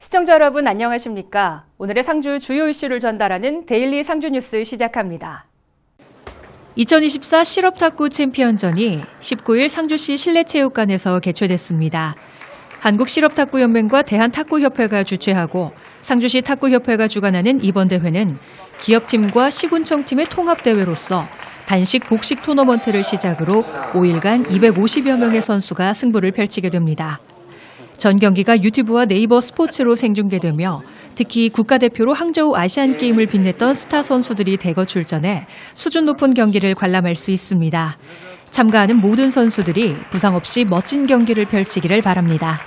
시청자 여러분 안녕하십니까? 오늘의 상주 주요 이슈를 전달하는 데일리 상주 뉴스 시작합니다. 2024 실업탁구 챔피언전이 19일 상주시 실내체육관에서 개최됐습니다. 한국실업탁구연맹과 대한탁구협회가 주최하고 상주시 탁구협회가 주관하는 이번 대회는 기업팀과 시군청팀의 통합대회로서 단식 복식 토너먼트를 시작으로 5일간 250여 명의 선수가 승부를 펼치게 됩니다. 전 경기가 유튜브와 네이버 스포츠로 생중계되며 특히 국가대표로 항저우 아시안게임을 빛냈던 스타 선수들이 대거 출전해 수준 높은 경기를 관람할 수 있습니다. 참가하는 모든 선수들이 부상 없이 멋진 경기를 펼치기를 바랍니다.